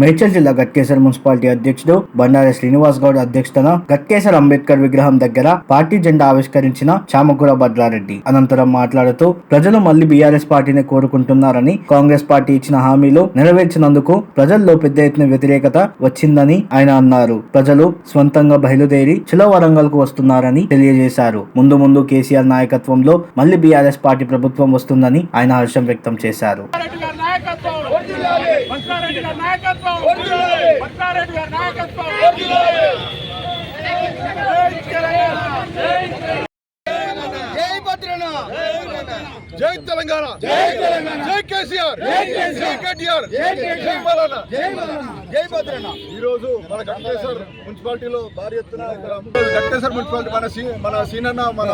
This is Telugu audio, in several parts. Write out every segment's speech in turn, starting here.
మేడ్చల్ జిల్లా గట్కేసర్ మున్సిపాలిటీ అధ్యక్షుడు బండారి శ్రీనివాస్ గౌడ్ అధ్యక్షతన గట్కేసర్ అంబేద్కర్ విగ్రహం దగ్గర పార్టీ జెండా ఆవిష్కరించిన చామకూర భద్రారెడ్డి. అనంతరం మాట్లాడుతూ ప్రజలు మళ్ళీ బీఆర్ఎస్ పార్టీని కోరుకుంటున్నారని కాంగ్రెస్ పార్టీ ఇచ్చిన హామీలు నెరవేర్చినందుకు ప్రజల్లో పెద్ద ఎత్తున వ్యతిరేకత వచ్చిందని ఆయన అన్నారు. ప్రజలు స్వంతంగా బయలుదేరి చిలో వరంగల్కు వస్తున్నారని తెలియజేశారు. ముందు ముందు కేసీఆర్ నాయకత్వంలో మళ్ళీ బీఆర్ఎస్ పార్టీ ప్రభుత్వం వస్తుందని ఆయన హర్షం వ్యక్తం చేశారు. నాయకత్వం! నాయకత్వం. మంచారెడ్డి గారి నాయకత్వం. జై భద్రన జై తెలంగాణ. జై తెలంగాణ. జై కేసీఆర్. జై జై కేటీఆర్. జై మలన జై భద్రన ఈ రోజు మన గట్టేశ్వర్ మున్సిపాలిటీలో భారీ ఎత్తున గట్టేశ్వర్ మున్సిపాలిటీ మన సీ మన సీనన్న మన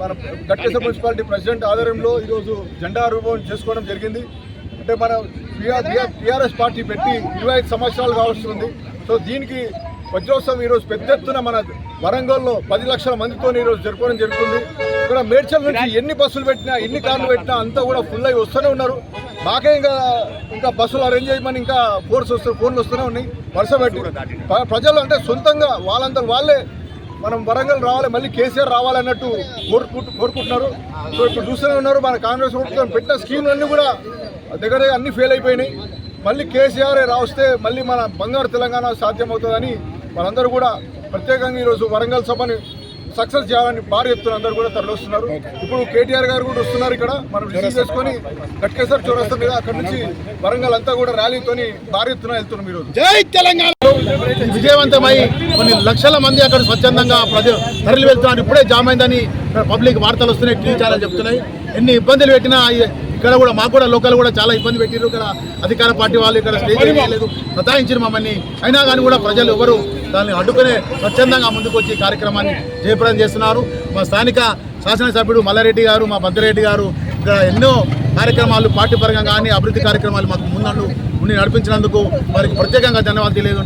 మన గట్టేశ్వర్ మున్సిపాలిటీ ప్రెసిడెంట్ ఆధ్వర్యంలో ఈ రోజు జెండా రూపం చేసుకోవడం జరిగింది. అంటే మన టీఆర్ఎస్ పార్టీ పెట్టి ఇరవై ఐదు సంవత్సరాలు కావస్తుంది సో దీనికి వజ్రోత్సవం ఈరోజు పెద్ద ఎత్తున మన వరంగల్లో పది లక్షల మందితో ఈరోజు జరుపుకోవడం జరుగుతుంది. ఇక్కడ మేడ్చల్ నుంచి ఎన్ని బస్సులు పెట్టినా ఎన్ని కార్లు పెట్టినా అంతా కూడా ఫుల్ అయి వస్తూనే ఉన్నారు. మాకే ఇంకా ఇంకా బస్సులు అరేంజ్ చేయమని ఇంకా ఫోర్స్ వస్తూ ఫోన్లు వస్తూనే ఉన్నాయి. వరుస పెట్టి. ప్రజలు అంటే సొంతంగా వాళ్ళంతా వాళ్ళే మనం వరంగల్ రావాలి మళ్ళీ కేసీఆర్ రావాలన్నట్టు కోరుకుంటు కోరుకుంటున్నారు సో ఇప్పుడు చూస్తూనే ఉన్నారు మన కాంగ్రెస్ ప్రభుత్వం పెట్టిన స్కీమ్లన్నీ కూడా దగ్గర అన్నీ ఫెయిల్ అయిపోయినాయి. మళ్ళీ కేసీఆర్ రావస్తే మళ్ళీ మన బంగారు తెలంగాణ సాధ్యమవుతుందని మనందరూ కూడా ప్రత్యేకంగా ఈరోజు వరంగల్ సభని సక్సెస్ చేయాలని భారీ ఎత్తున అందరూ కూడా తరలిస్తున్నారు ఇప్పుడు కేటీఆర్ గారు కూడా వస్తున్నారు ఇక్కడ. మనం రిసీవ్ చేసుకొని గట్కేసర్ చౌరస్తా మీద అక్కడ నుంచి వరంగల్ అంతా కూడా ర్యాలీతోని భారీ ఎత్తున వెళ్తున్నాం ఈరోజు. జై తెలంగాణ! విజయవంతమై కొన్ని లక్షల మంది అక్కడ స్వచ్ఛందంగా ప్రజలు తరలి వెళ్తున్నారు ఇప్పుడే జామ్ అయిందని పబ్లిక్ వార్తలు వస్తున్నాయి టీవీ ఛానల్ చెప్తున్నాయి. ఎన్ని ఇబ్బందులు పెట్టినా ఇక్కడ కూడా మాకు కూడా లోకల్ కూడా చాలా ఇబ్బంది పెట్టారు ఇక్కడ అధికార పార్టీ వాళ్ళు ఇక్కడ స్టేజ్ లేదు సతాయించారు మమ్మల్ని. అయినా కానీ కూడా ప్రజలు ఎవరు దాన్ని అడ్డుకునే స్వచ్ఛందంగా ముందుకొచ్చి కార్యక్రమాన్ని జయప్రదం చేస్తున్నారు. మా స్థానిక శాసనసభ్యుడు మల్లారెడ్డి గారు మా భద్రరెడ్డి గారు ఇక్కడ ఎన్నో కార్యక్రమాలు పార్టీ పరంగా కానీ అభివృద్ధి కార్యక్రమాలు మాకు ముందండు ఉండి నడిపించినందుకు వారికి ప్రత్యేకంగా ధన్యవాదాలు తెలియదు